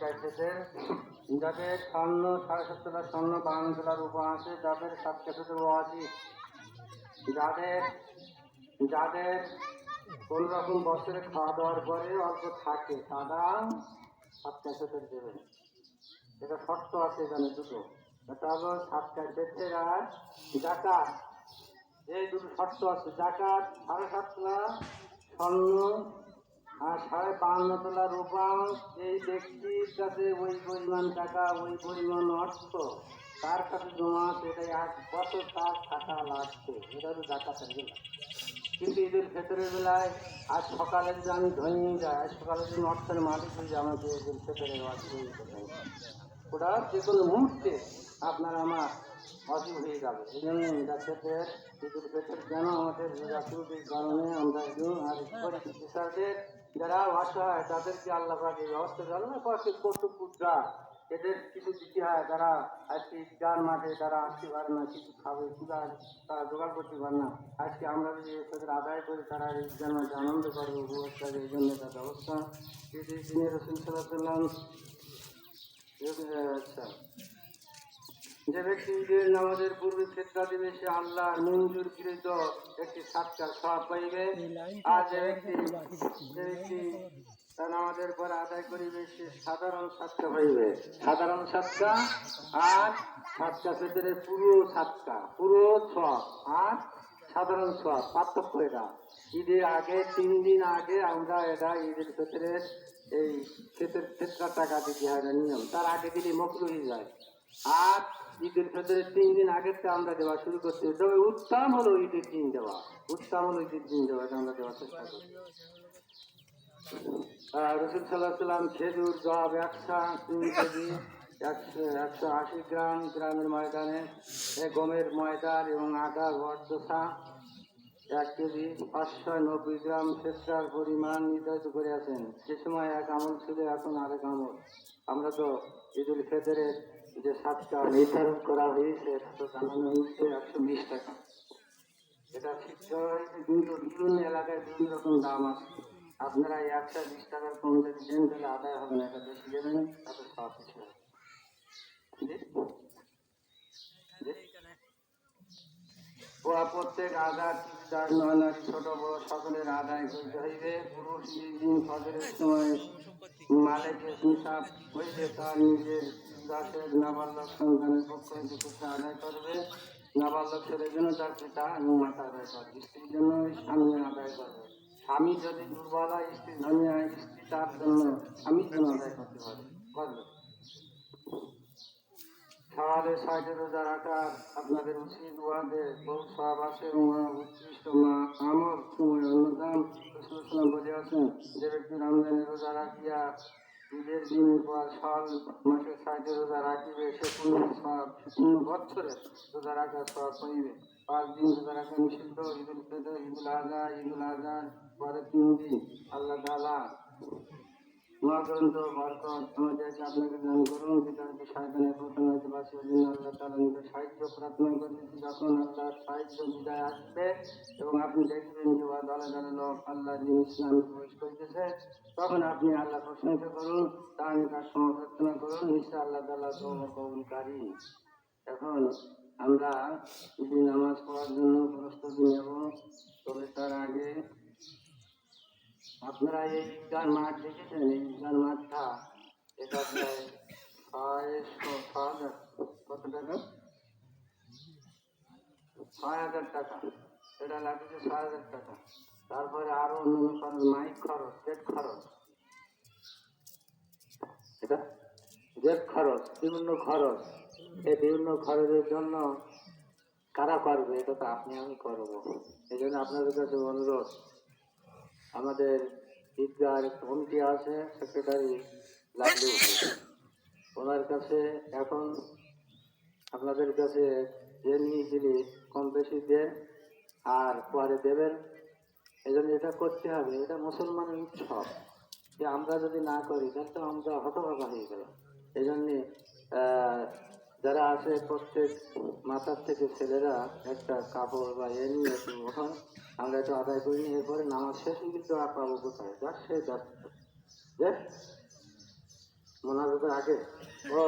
ক্যাশেটের যাদের স্বর্ণ, সাড়ে সাত তোলা স্বর্ণ বান্ন তোলার উপর আছে তাদের সাত ক্যাশেটের ওয়াজি যাদের যাদের কোন রকম বছরে খাওয়া দাওয়ার পরে অল্প থাকে, তারা সাত ক্যাশেটের দেবেন। এটা শর্ত আছে এখানে দুটো। এটা হলো সাত ক্যাশেটের আর জাকাত। এই দুটো শর্ত আছে। জাকাত, সাড়ে সাত তোলা স্বর্ণ সাড়ে বাহান্ন তোলা রূপা, এই ব্যক্তির কাছে ওই পরিমাণ টাকা, ওই পরিমাণ অর্থ, তার কাছে জমা এটা এক বছর তার টাকা লাগছে, এটা হলো জাকাতের বেলা। কিন্তু ঈদের ভেতরের বেলায় আজ সকালে যদি আমি ধনী যাই আজ সকালে যদি অর্থের মালিক হয়ে যায় আমাকে ঈদের ভেতরে ওটা যে কোনো মুহূর্তে আপনার আমার অসুখ হয়ে যাবে। এই জন্য এটা ক্ষেত্রে ঈদের ভেতর কেন আমাদের রাষ্ট্রপতির কারণে আমরা একটু আর কৃষকদের যারা অসহায় তাদেরকে আল্লাহ পাক ব্যবস্থা করে আল্লাহ পাক কত পুত্রা এদের কিছু দিতে হয় তারা আজকে ঈদগার মাঠে তারা আসতে পারে না, কিছু খাবে ক্ষুদার তারা জোগাড় করতে পারে না। আজকে আমরা যদি তাদের আদায় করি, তারা ঈদগার মাঠে আনন্দ করবে, উপভোগ এই জন্য তার ব্যবস্থা। যদি দিনে রসুল সাল্লাহ সাল্লাম আচ্ছা। যে ব্যক্তি ঈদের নামাজের পূর্বে ফেতরা দিবে, সে আল্লাহ মঞ্জুর কৃত একটি সাতটার সব পাইবে। আর যে ব্যক্তি যে ব্যক্তি নামাজের পর আদায় করিবে, সে সাধারণ সাতটা পাইবে। সাধারণ সাতটা আর সাতটা ফেতরের পুরো সাতটা, পুরো ছক আর সাধারণ ছক পার্থক্য এটা। ঈদের আগে, তিন দিন আগে আমরা এটা ঈদের ফেতরের এই ক্ষেতের ক্ষেত্রার টাকা দিতে হয় না, নিয়ম। তার আগে দিলে মকরু হয়ে যায়। আর ঈদের ভেতরে তিন দিন আগেরটা আমরা দেওয়া শুরু করতে হবে। তবে উত্তম হলো ঈদের দিন দেওয়া। উত্তম হলো ঈদের দিন দেওয়া, এটা আমরা দেওয়ার চেষ্টা করি রসুল সাল্লাহ সাল্লাম খেজুর, জব একশো তিন কেজি, একশো একশো আশি গ্রাম গ্রামের ময়দানে গমের ময়দার এবং আটা বর্দশা এক কেজি, পাঁচশো নব্বই গ্রাম শেষরার পরিমাণ নির্ধারিত করে আছেন। সে সময় এক আমল ছিল, এখন আরেক আমল। আমরা তো ঈদুল ফেতরের যে সাতটা নির্ধারণ করা হয়েছে হয়েছে, একশো বিশ টাকা এটা শিক্ষা বিভিন্ন এলাকায় বিভিন্ন রকম দাম আছে আপনারা একশো বিশ টাকার কম যদি দেন তাহলে আদায় হবে না, এটা বেশি দেবেন কিছু? জি? প্রত্যেক আদার তার নয় ছোট বড় সকলের আদায় করতে হইবে পুরুষ ফজরের সময় হিসাব হইলে তার নিজের দাসের নাবালক সন্তানের পক্ষ কিছু আদায় করবে। নাবালক ছেলের জন্য তার পিতা এবং মাতা আদায় করবে। স্ত্রীর জন্য স্বামী আদায় করবে। স্বামী যদি দুর্বল হয়, স্ত্রী ধনী হয়, স্ত্রী তার জন্য স্বামীর জন্য আদায় করতে পারে করবে সাড়ে ছয়টা রোজা রাখা আপনাদের উচিত উহাদের বহু সব আছে উৎকৃষ্ট মা আমর। সময় অন্যতম আছেন যে ব্যক্তি রমজানের রোজা রাখিয়া ঈদের দিনের পর সাল মাসের সাইডে রোজা রাখিবে, সে পূর্ণ রোজা রাখা সব দিন রোজা রাখা নিষিদ্ধ, ঈদুল ঈদুল আজহা ঈদুল আজহার পরে তিন দিন। আল্লাহ তাআলা মহাগ্রন্থ বরকত আমাদেরকে আপনাকে দান করুন হচ্ছে শয়তানের জন্য আল্লাহ তালা নিজের সাহায্য প্রার্থনা করতেছি যখন আল্লাহর সাহায্য বিদায় আসবে এবং আপনি দেখবেন যে আল্লাহ দিন ইসলাম প্রবেশ করতেছে, তখন আপনি আল্লাহ প্রশংসা করুন, তার নিকট সময় প্রার্থনা করুন, নিশ্চয় আল্লাহ তালা তোমার কবুলকারী। এখন আমরা যদি নামাজ পড়ার জন্য প্রস্তুতি নেব, তবে তার আগে আপনারা এই ঈদগার মাঠ দেখেছেন এই ঈদগার মাঠটা, এটা ছ হাজার কত টাকা? ছয় হাজার টাকা। এটা লাগছে ছয় হাজার টাকা। তারপরে আরও অন্যান্য খরচ মাইক খরচ গেট খরচ। এটা? গেট খরচ, বিভিন্ন খরচ। এই বিভিন্ন খরচের জন্য কারা করবে, এটা তো আপনি, আমি করব। এই জন্য আপনাদের কাছে অনুরোধ আমাদের ঈদগার কমিটি আছে সেক্রেটারি লাড্ডু। ওনার কাছে এখন আপনাদের কাছে যে নিয়েছিলি কম বেশি দেন আর পরে দেবেন এই জন্য এটা করতে হবে। এটা মুসলমানের উৎসব যে আমরা যদি না করি, তাহলে তো আমরা হতভাগা হয়ে গেলাম। এই জন্যে যারা আছে প্রত্যেক মাথার থেকে ছেলেরা একটা কাপড় বা এ নিয়ে ওঠান আদায় করে নিয়ে এরপরে নামাজ শেষে কিন্তু আর পাবো কোথায়? যাক সে যাক যে। মনে আগে। ও